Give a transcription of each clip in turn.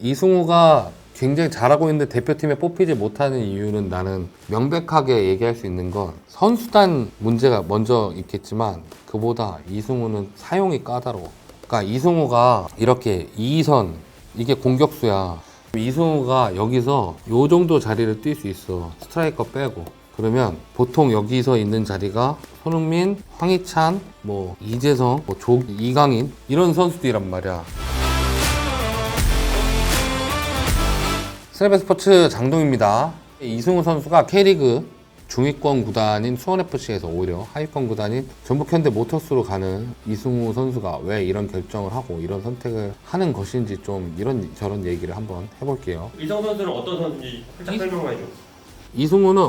이승우가 굉장히 잘하고 있는데 대표팀에 뽑히지 못하는 이유는 나는 명백하게 얘기할 수 있는 건 선수단 문제가 먼저 있겠지만 그보다 이승우는 사용이 까다로워. 그러니까 이승우가 이렇게 2선 이게 공격수야. 이승우가 여기서 요 정도 자리를 뛸 수 있어. 스트라이커 빼고. 그러면 보통 여기서 있는 자리가 손흥민, 황희찬, 뭐 이재성, 뭐 조, 이강인 이런 선수들이란 말이야. 세레베 스포츠 장동입니다. 이승우 선수가 K리그 중위권 구단인 수원FC에서 오히려 하위권 구단인 전북현대 모터스로 가는 이승우 선수가 왜 이런 결정을 하고 이런 선택을 하는 것인지 좀 이런 저런 얘기를 한번 해볼게요. 이성 선수는 어떤 선수인지 살짝 이- 설명만 해줘. 이승우는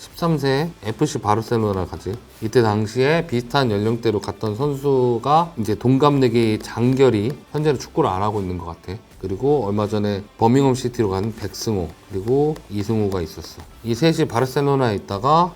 13세 FC 바르셀로나 가지. 이때 당시에 비슷한 연령대로 갔던 선수가 이제 동갑내기 장결이 현재는 축구를 안 하고 있는 것 같아. 그리고 얼마 전에 버밍엄 시티로 간 백승호 그리고 이승우가 있었어. 이 셋이 바르셀로나에 있다가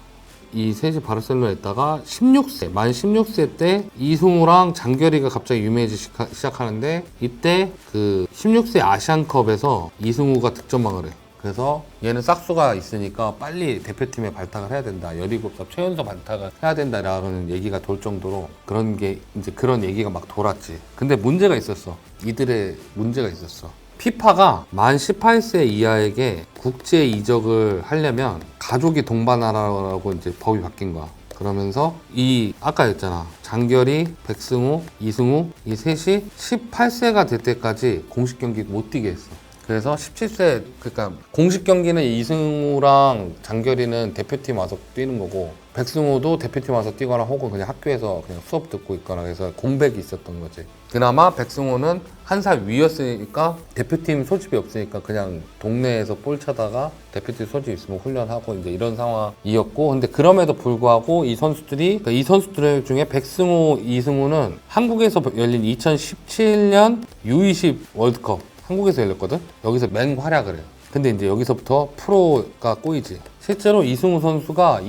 이 셋이 바르셀로나에 있다가 16세 만 16세 때 이승우랑 장결이가 갑자기 유명해지기 시카- 시작하는데 이때 그 16세 아시안컵에서 이승우가 득점왕을 해. 그래서 얘는 싹수가 있으니까 빨리 대표팀에 발탁을 해야 된다. 17살 최연소 발탁을 해야 된다라는 얘기가 돌 정도로 그런 게 이제 그런 얘기가 막 돌았지. 근데 문제가 있었어. 이들의 문제가 있었어. 피파가 만 18세 이하에게 국제 이적을 하려면 가족이 동반하라고 이제 법이 바뀐 거야. 그러면서 이 아까 했잖아 장결이, 백승우, 이승우 이 셋이 18세가 될 때까지 공식 경기 못 뛰게 했어. 그래서 17세 그러니까 공식 경기는 이승우랑 장결이는 대표팀 와서 뛰는 거고 백승우도 대표팀 와서 뛰거나 혹은 그냥 학교에서 그냥 수업 듣고 있거나 그래서 공백이 있었던 거지. 그나마 백승우는 한 살 위였으니까 대표팀 소집이 없으니까 그냥 동네에서 볼 차다가 대표팀 소집 있으면 훈련하고 이제 이런 상황이었고 근데 그럼에도 불구하고 이 선수들이 그러니까 이 선수들 중에 백승우, 이승우는 한국에서 열린 2017년 U20 월드컵 한국에서 열렸거든. 여기서 맹활약을 해. 근데 이제 여기서부터 프로가 꼬이지. 실제로 이승우 선수가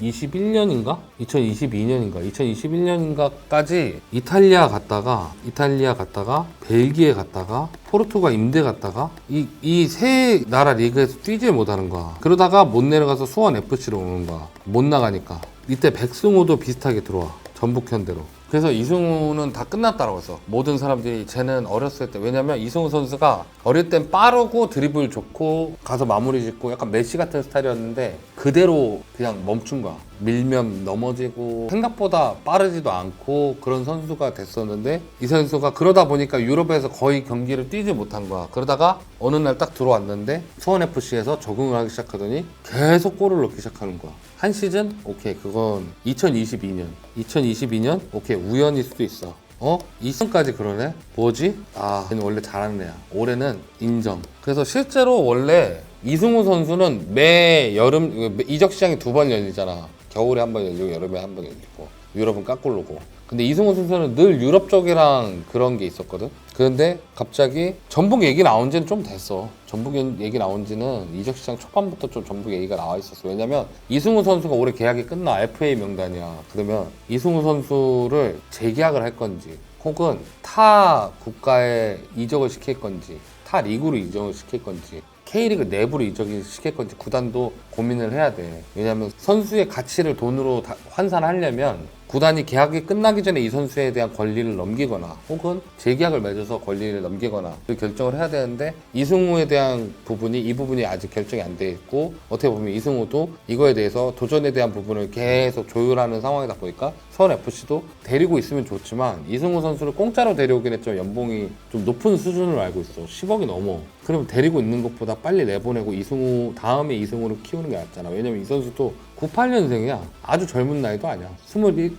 2021년인가? 2022년인가? 2021년인가까지 이탈리아 갔다가 이탈리아 갔다가 벨기에 갔다가 포르투갈 임대 갔다가 이 이 세 나라 리그에서 뛰질 못하는 거야. 그러다가 못 내려가서 수원 FC로 오는 거야. 못 나가니까. 이때 백승호도 비슷하게 들어와. 전북 현대로. 그래서 이승우는 다 끝났다라고 했어. 모든 사람들이 쟤는 어렸을 때 왜냐면 이승우 선수가 어릴 땐 빠르고 드리블 좋고 가서 마무리 짓고 약간 메시 같은 스타일이었는데 그대로 그냥 멈춘 거야. 밀면 넘어지고 생각보다 빠르지도 않고 그런 선수가 됐었는데 이 선수가 그러다 보니까 유럽에서 거의 경기를 뛰지 못한 거야. 그러다가 어느 날 딱 들어왔는데 수원 FC에서 적응을 하기 시작하더니 계속 골을 넣기 시작하는 거야. 한 시즌? 오케이 그건 2022년 2022년? 오케이 우연일 수도 있어 어? 2승까지 그러네? 뭐지? 아 얘는 원래 잘하는 애야 올해는 인정 그래서 실제로 원래 이승우 선수는 매 여름 이적 시장이 두 번 열리잖아 겨울에 한 번 열리고 여름에 한 번 열리고 유럽은 까꿀로고. 근데 이승우 선수는 늘 유럽 쪽이랑 그런 게 있었거든. 그런데 갑자기 전북 얘기 나온 지는 좀 됐어. 전북 얘기 나온 지는 이적 시장 초반부터 좀 전북 얘기가 나와 있었어. 왜냐면 이승우 선수가 올해 계약이 끝나 FA 명단이야. 그러면 이승우 선수를 재계약을 할 건지 혹은 타 국가에 이적을 시킬 건지 타 리그로 이적을 시킬 건지 K리그 내부로 이적을 시킬 건지 구단도 고민을 해야 돼. 왜냐하면 선수의 가치를 돈으로 다- 환산하려면 구단이 계약이 끝나기 전에 이 선수에 대한 권리를 넘기거나 혹은 재계약을 맺어서 권리를 넘기거나 그 결정을 해야 되는데 이승우에 대한 부분이 이 부분이 아직 결정이 안 돼 있고 어떻게 보면 이승우도 이거에 대해서 도전에 대한 부분을 계속 조율하는 상황이다 보니까 서울 FC도 데리고 있으면 좋지만 이승우 선수를 공짜로 데려오긴 했지만 연봉이 좀 높은 수준으로 알고 있어. 10억이 넘어. 그러면 데리고 있는 것보다 빨리 내보내고 이승우 다음에 이승우를 키우는 게 낫잖아. 왜냐면 이 선수도 98년생이야 아주 젊은 나이도 아니야. 27?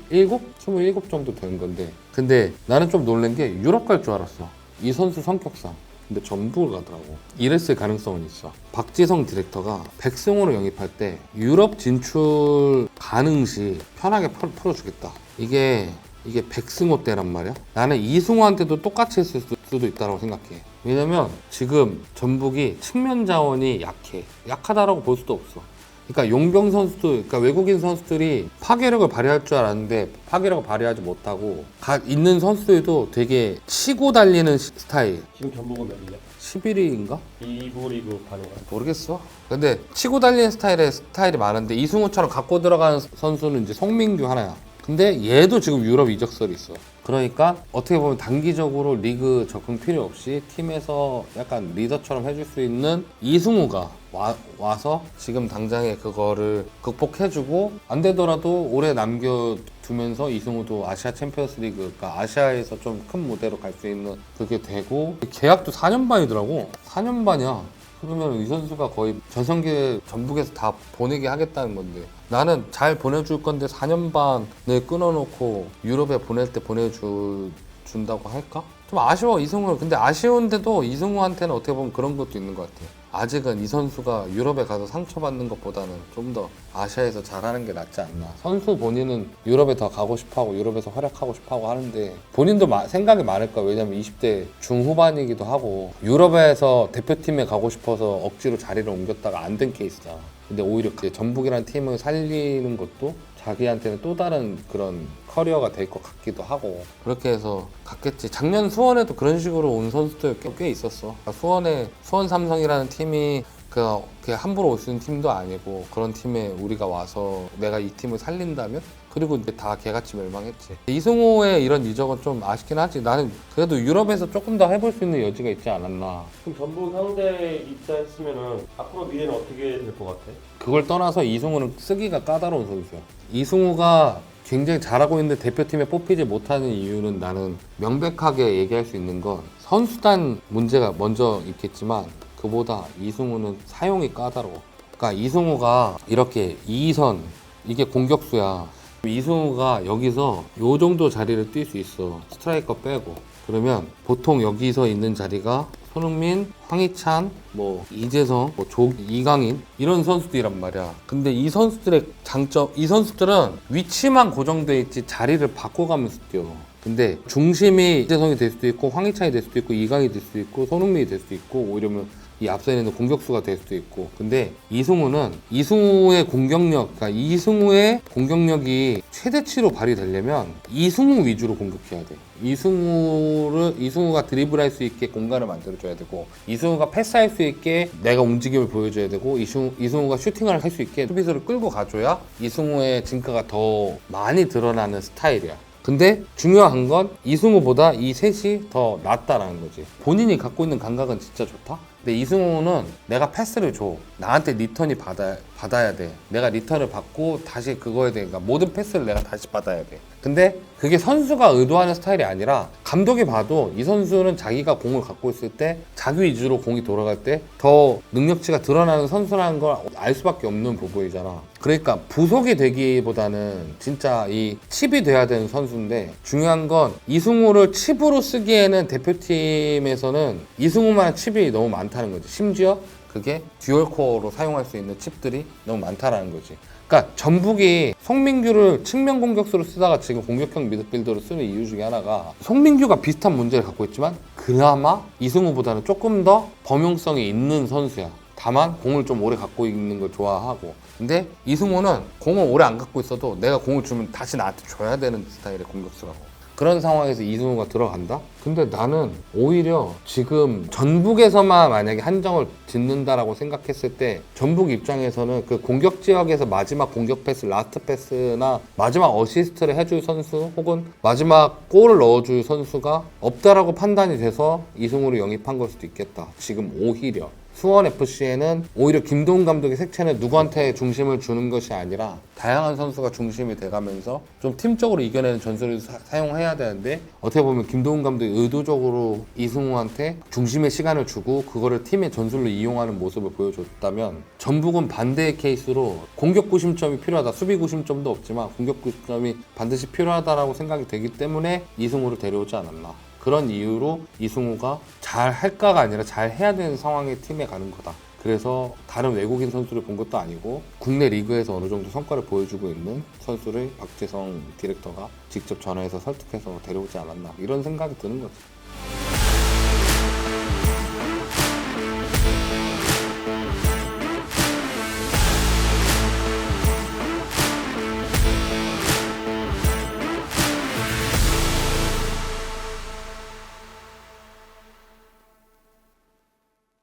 27 정도 되는 건데. 근데 나는 좀 놀란 게 유럽 갈 줄 알았어. 이 선수 성격상. 근데 전북을 가더라고. 이랬을 가능성은 있어. 박지성 디렉터가 백승호를 영입할 때 유럽 진출 가능 시 편하게 풀- 풀어주겠다. 이게 이게 백승호 때란 말이야? 나는 이승호한테도 똑같이 했을 수- 수도 있다고 생각해. 왜냐면 지금 전북이 측면 자원이 약해. 약하다라고 볼 수도 없어 그러니까 용병 선수도 그러니까 외국인 선수들이 파괴력을 발휘할 줄 알았는데 파괴력을 발휘하지 못하고 가, 있는 선수들도 되게 치고 달리는 시- 스타일. 지금 전북은 몇이냐? 11위인가? 이부 리그 반응가 모르겠어. 근데 치고 달리는 스타일의 스타일이 많은데 이승우처럼 갖고 들어가는 선수는 이제 송민규 하나야. 근데 얘도 지금 유럽 이적설이 있어. 그러니까 어떻게 보면 단기적으로 리그 적응 필요 없이 팀에서 약간 리더처럼 해줄 수 있는 이승우가 와, 와서 지금 당장에 그거를 극복해주고 안 되더라도 올해 남겨두면서 이승우도 아시아 챔피언스 리그, 그러니까 아시아에서 좀 큰 무대로 갈 수 있는 그게 되고 계약도 4년 반이더라고. 4년 반이야. 그러면 이 선수가 거의 전성기 전북에서 다 보내게 하겠다는 건데 나는 잘 보내줄 건데 4년 반을 끊어놓고 유럽에 보낼 때 보내줄 준다고 할까? 좀 아쉬워 이승우 근데 아쉬운데도 이승우한테는 어떻게 보면 그런 것도 있는 것 같아 아직은 이 선수가 유럽에 가서 상처받는 것보다는 좀 더 아시아에서 잘하는 게 낫지 않나. 선수 본인은 유럽에 더 가고 싶어 하고 유럽에서 활약하고 싶어 하고 하는데 본인도 마- 생각이 많을 거야 왜냐면 20대 중후반이기도 하고 유럽에서 대표팀에 가고 싶어서 억지로 자리를 옮겼다가 안 된 케이스잖아 근데 오히려 그 전북이라는 팀을 살리는 것도 자기한테는 또 다른 그런 커리어가 될 것 같기도 하고. 그렇게 해서 갔겠지. 작년 수원에도 그런 식으로 온 선수들 꽤, 꽤 있었어. 그러니까 수원에 수원 삼성이라는 팀이 그 함부로 올 수 있는 팀도 아니고 그런 팀에 우리가 와서 내가 이 팀을 살린다면 그리고 이제 다 개같이 멸망했지 이승호의 이런 이적은 좀 아쉽긴 하지 나는 그래도 유럽에서 조금 더 해볼 수 있는 여지가 있지 않았나 그럼 전북 상대 입사했으면은 앞으로 미래는 어떻게 될 것 같아? 그걸 떠나서 이승우는 쓰기가 까다로운 선수야. 이승우가 굉장히 잘하고 있는데 대표팀에 뽑히지 못하는 이유는 나는 명백하게 얘기할 수 있는 건 선수단 문제가 먼저 있겠지만 그보다 이승우는 사용이 까다로워. 그러니까 이승우가 이렇게 2선 이게 공격수야. 이승우가 여기서 요 정도 자리를 뛸 수 있어. 스트라이커 빼고. 그러면 보통 여기서 있는 자리가 손흥민, 황희찬, 뭐 이재성, 뭐 조, 이강인 이런 선수들이란 말이야. 근데 이 선수들의 장점, 이 선수들은 위치만 고정돼 있지 자리를 바꿔가면서 뛰어. 근데 중심이 이재성이 될 수도 있고 황희찬이 될 수도 있고 이강이 될 수도 있고 손흥민이 될 수도 있고 오히려면 이 앞서 있는 공격수가 될 수도 있고 근데 이승우는 이승우의 공격력 그러니까 이승우의 공격력이 최대치로 발휘되려면 이승우 위주로 공격해야 돼 이승우를 이승우가 드리블할 수 있게 공간을 만들어줘야 되고 이승우가 패스할 수 있게 내가 움직임을 보여줘야 되고 이승우, 이승우가 슈팅을 할 수 있게 수비수를 끌고 가줘야 이승우의 진가가 더 많이 드러나는 스타일이야 근데 중요한 건 이승우보다 이 셋이 더 낫다라는 거지. 본인이 갖고 있는 감각은 진짜 좋다. 근데 이승우는 내가 패스를 줘. 나한테 리턴이 받아, 받아야 돼. 내가 리턴을 받고 다시 그거에 대해 그러니까 모든 패스를 내가 다시 받아야 돼. 근데 그게 선수가 의도하는 스타일이 아니라 감독이 봐도 이 선수는 자기가 공을 갖고 있을 때 자기 위주로 공이 돌아갈 때 더 능력치가 드러나는 선수라는 걸 알 수밖에 없는 부분이잖아. 그러니까 부속이 되기보다는 진짜 이 칩이 돼야 되는 선수인데 중요한 건 이승우를 칩으로 쓰기에는 대표팀에서는 이승우만한 칩이 너무 많다는 거지. 심지어 그게 듀얼 코어로 사용할 수 있는 칩들이 너무 많다라는 거지. 그러니까 전북이 송민규를 측면 공격수로 쓰다가 지금 공격형 미드필더로 쓰는 이유 중에 하나가 송민규가 비슷한 문제를 갖고 있지만 그나마 이승우보다는 조금 더 범용성이 있는 선수야. 다만 공을 좀 오래 갖고 있는 걸 좋아하고 근데 이승우는 공을 오래 안 갖고 있어도 내가 공을 주면 다시 나한테 줘야 되는 스타일의 공격수라고 그런 상황에서 이승우가 들어간다? 근데 나는 오히려 지금 전북에서만 만약에 한정을 짓는다라고 생각했을 때 전북 입장에서는 그 공격 지역에서 마지막 공격 패스, 라스트 패스나 마지막 어시스트를 해줄 선수 혹은 마지막 골을 넣어줄 선수가 없다라고 판단이 돼서 이승우를 영입한 걸 수도 있겠다. 지금 오히려. 수원 FC에는 오히려 김도훈 감독의 색채는 누구한테 중심을 주는 것이 아니라 다양한 선수가 중심이 돼가면서 좀 팀적으로 이겨내는 전술을 사, 용해야 되는데 어떻게 보면 김도훈 감독이 의도적으로 이승우한테 중심의 시간을 주고 그거를 팀의 전술로 이용하는 모습을 보여줬다면 전북은 반대의 케이스로 공격 구심점이 필요하다. 수비 구심점도 없지만 공격 구심점이 반드시 필요하다라고 생각이 되기 때문에 이승우를 데려오지 않았나 그런 이유로 이승우가 잘 할까가 아니라 잘 해야 되는 상황의 팀에 가는 거다. 그래서 다른 외국인 선수를 본 것도 아니고 국내 리그에서 어느 정도 성과를 보여주고 있는 선수를 박재성 디렉터가 직접 전화해서 설득해서 데려오지 않았나 이런 생각이 드는 거지.